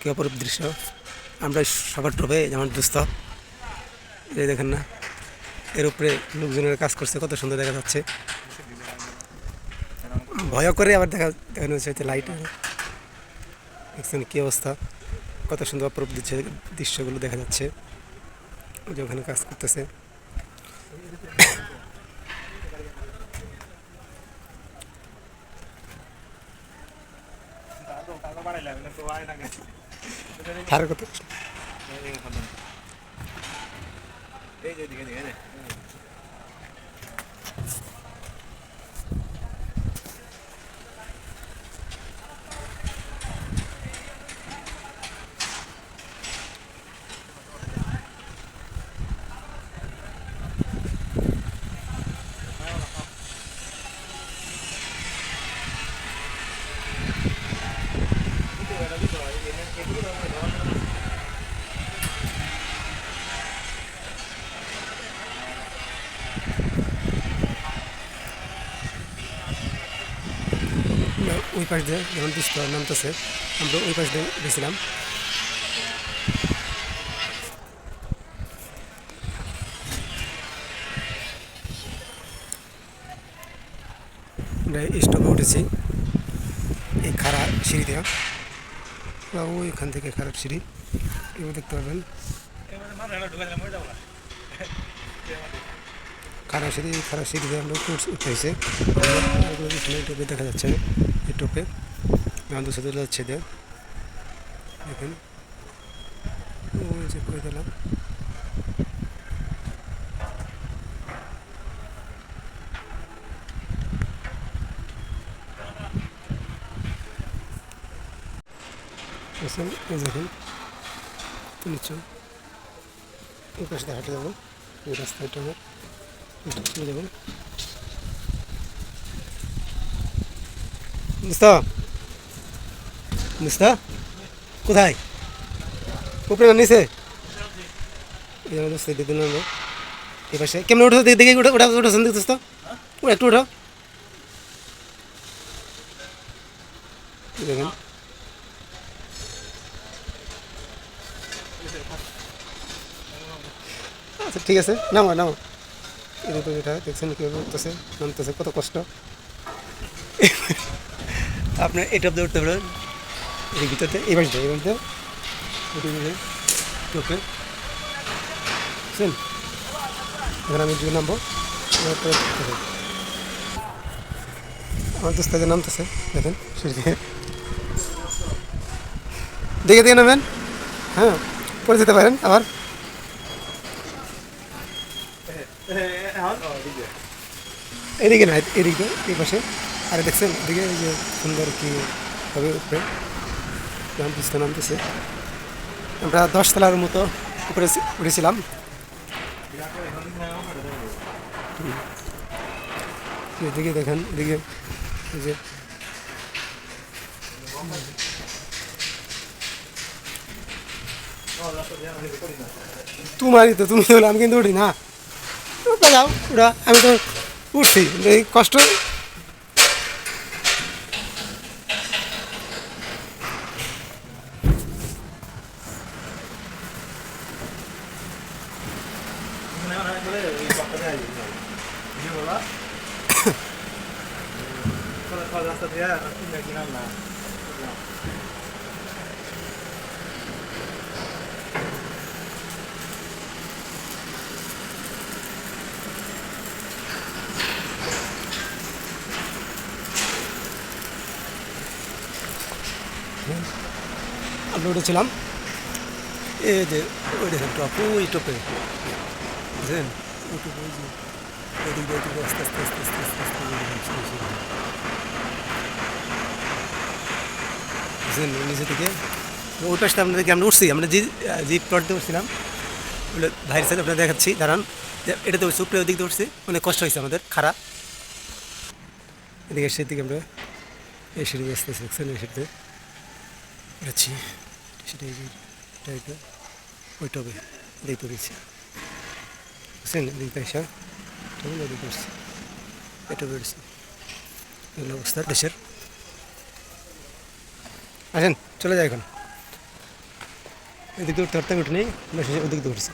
কি অপরূপ দৃশ্য। আমরা সবার টোপে, যেমন দুস্থ। এই দেখেন না, এর উপরে লোকজনের কাজ করছে, কত সুন্দর দেখা যাচ্ছে। ভয় করে, আবার দেখা দেখানো হচ্ছে লাইট দেখছেন কী অবস্থা, কত সুন্দর অপরূপ দৃশ্য, দৃশ্যগুলো দেখা যাচ্ছে। যে ওখানে কাজ করতেছে। আর ওই পাশ দিয়ে যেমন বৃষ্টি নামতেছে, আমরা ওই পাশ দিয়ে গেছিলাম। আমরা স্টপে উঠেছি, এই খারাপ সিঁড়ি দেওয়া বা ওইখান থেকে খারাপ সিঁড়ি। এবার দেখতে পাবেন। খারাপ সিঁড়ি খারাপ সিঁড়ি আমরা উঠে উঠে টোপে দেখা যাচ্ছে, এই টোপে। গান্ধু সাথে যাচ্ছে দেখেন। ওই যে করে দিলাম। বুঝছেন এই দেখেন নিচ্ছ এই পাশে দিয়ে হাঁটে যাব এই রাস্তাটা আমার এটা চলে যাব মুস্তা মুস্তা কোথায় উপরে না নিচে এই আমাদের সাইডে দিন আমরা এই পাশে কেমন উঠো দেখে দেখে ওটা ওটা ওটা শুনতে তো ওটা একটু উঠো এই দেখেন আচ্ছা ঠিক আছে, নামো নামো। এদিকে এটা দেখছেন কীভাবে উঠতেছে, নামতেছে, কত কষ্ট। আপনার এটা উঠতে পারবেন এই ভিতরতে, এই বাড়িতে এই বাড়িতে ওকে। এবার আমি দিয়ে নামবো। আমার দোস্তাদের নামতেছে, দেখেন দিয়ে দেখে দিয়ে নামেন। হ্যাঁ। পরে যেতে পারেন, আবার। এদিকে না, এদিকে, এই পাশে। আর দেখছেন, এদিকে যে সুন্দর কি হবে উপরে। নামতেছে নামতেছে। আমরা দশতলার মতো উপরে উঠেছিলাম। এদিকে দেখেন, এদিকে যে তোমারই তো তুমি বলে আমি কিন্তু উঠি না যাও ওটা আমি তো উঠছি এই কষ্ট আমরা উঠেছিলাম এই যে ওই দেখেন টপ ওই টপে বুঝলেন ওই টপে ওই যে ওইদিক দিয়ে আস্তে আস্তে আস্তে আস্তে আস্তে আস্তে ওই। বুঝলেন নিচে থেকে তো ওই পাশটা আপনাদেরকে আমরা উঠছি আমরা যে যে প্লটতে উঠছিলাম ভাইয়ের সাথে আপনাদের দেখাচ্ছি দাঁড়ান যে এটাতে উঠছি উপরে ওদিক দিয়ে উঠছি অনেক কষ্ট হয়েছে আমাদের খারাপ এদিকে সেদিকে আমরা এই সিঁড়ি দিয়ে আস্তে আস্তে দেখছেন এই সিঁড়িতে উঠেছি সেটা এই যে টাইপের ওই টবে দেখতে পেয়েছি বুঝছেন এদিক পয়সা তখন ওদিক করছি এটা বেড়েছি এগুলো অবস্থা দেশের আসেন চলে যায় এখন। এদিকে উঠতে উঠতে উঠে নেই। ওদিকে উঠছে।